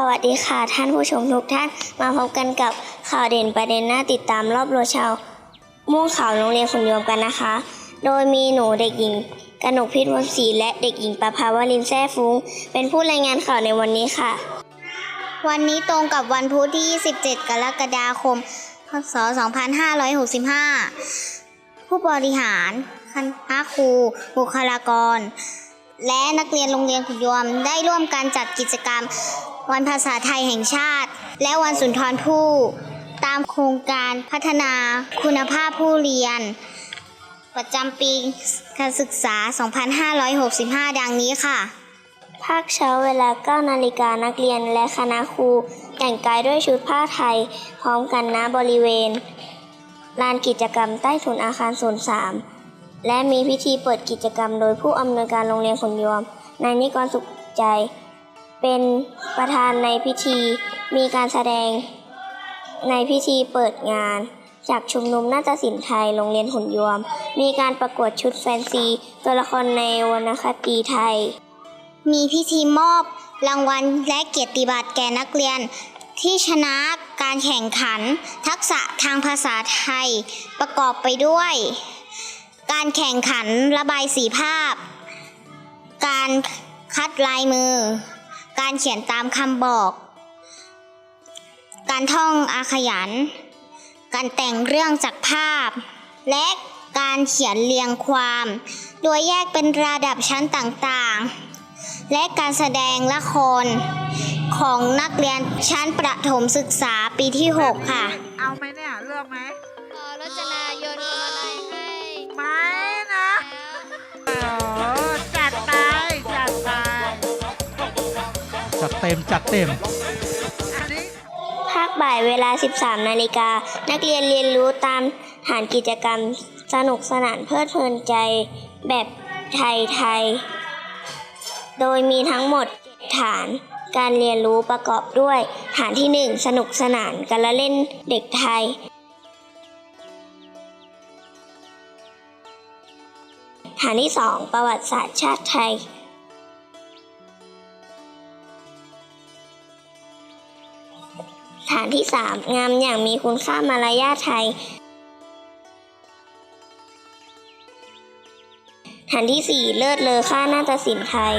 สวัสดีค่ะท่านผู้ชมทุกท่านมาพบกันกับข่าวเด่นประเด็นน่าติดตามรอบโรชาว ม่วงขาวโรงเรียนขุนยวมกันนะคะ โดยมีหนูเด็กหญิงกนกพิษวงศรีและเด็กหญิงประภาวรินแซ่ฟุ้ง เป็นผู้รายงานข่าวในวันนี้ค่ะ วันนี้ตรงกับวันพุธที่ 27 กรกฎาคม พศ 2565 ผู้บริหารคณะครู บุคลากร และนักเรียนโรงเรียนขุนยวมได้ร่วมกันจัดกิจกรรม วันภาษาไทยแห่งชาติ และวันสุนทรภู่ตามโครงการพัฒนาคุณภาพผู้เรียน ประจำปีการศึกษา 2565 ดังนี้ค่ะ ภาคเช้าเวลา 9 นาฬิกานักเรียนและคณะครู แต่งกายด้วยชุดผ้าไทย พร้อมกันณบริเวณลานกิจกรรมใต้ถุนอาคารศูนย์สามและมีพิธีเปิดกิจกรรมโดยผู้อำนวยการโรงเรียนขุนยวมนายนิกรสุขใจ เป็นประธานในพิธีมีการแสดงในพิธีเปิดงาน จากชุมนุมนาฏศิลป์ไทยโรงเรียนขุนยวม มีการประกวดชุดแฟนซี ตัวละครในวรรณคดีไทย มีพิธีมอบรางวัลและเกียรติบัตรแก่นักเรียนที่ชนะการแข่งขันทักษะทางภาษาไทย ประกอบไปด้วย การแข่งขันระบายสีภาพ การคัดลายมือ การเขียนตามคำบอก การท่องอาขยัน การแต่งเรื่องจากภาพ และการเขียนเรียงความ โดยแยกเป็นระดับชั้นต่างๆ และการแสดงละคร ของนักเรียนชั้นประถมศึกษาปีที่ 6 ค่ะ เอาไหมเนี่ย เลือกไหมขอรจนายนพวงมาลัยให้ ไม่นะโอ้จั จัดเต็มจัดเต็ม ภาคบ่ายเวลา 13 นาฬิกา นักเรียนเรียนรู้ตามฐานกิจกรรม สนุกสนานเพลิดเพลินใจแบบไทยไทย โดยมีทั้งหมดฐานการเรียนรู้ประกอบด้วย ฐานที่ 1 สนุกสนานการละเล่นเด็กไทย ฐานที่ 2 ประวัติศาสตร์ชาติไทยานที่ 3 งามอย่างมีคุณค่ามารยาทไทย ฐานที่ 4 เลิศเลอค่านาฏศิลป์ไทย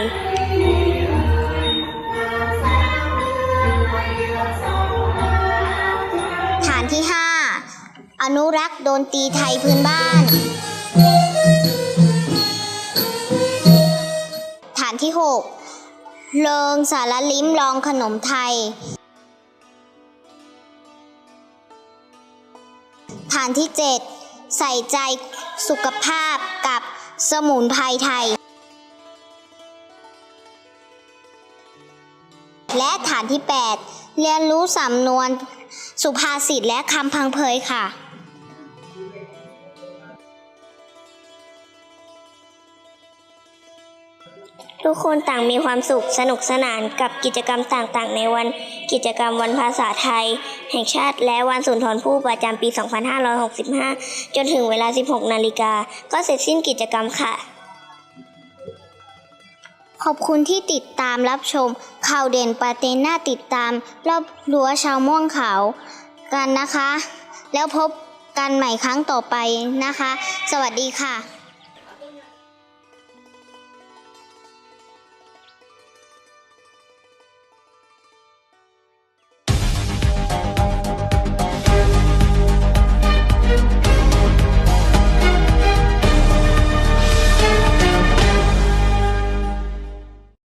ฐานที่ 5 อนุรักษ์โดนตีไทยพื้นบ้าน ฐานที่ 6 เลิงสารลิ้มลองขนมไทย ฐานที่ 7 ใส่ใจสุขภาพกับสมุนไพรไทย และฐานที่ 8 เรียนรู้สำนวนสุภาษิตและคำพังเพยค่ะ ทุกคนต่างมีความสุขสนุกสนานกับกิจกรรมต่างๆ ในวันกิจกรรมวันภาษาไทย แห่งชาติและวันสุนทรภู่ประจำปี 2565 จนถึงเวลา 16 นาฬิกา ก็เสร็จสิ้นกิจกรรมค่ะ ขอบคุณที่ติดตามรับชม ข่าวเด่นประเด็นน่าติดตาม รอบรั้วชาวม่วงขาวกันนะคะ แล้วพบกันใหม่ครั้งต่อไปนะคะ สวัสดีค่ะ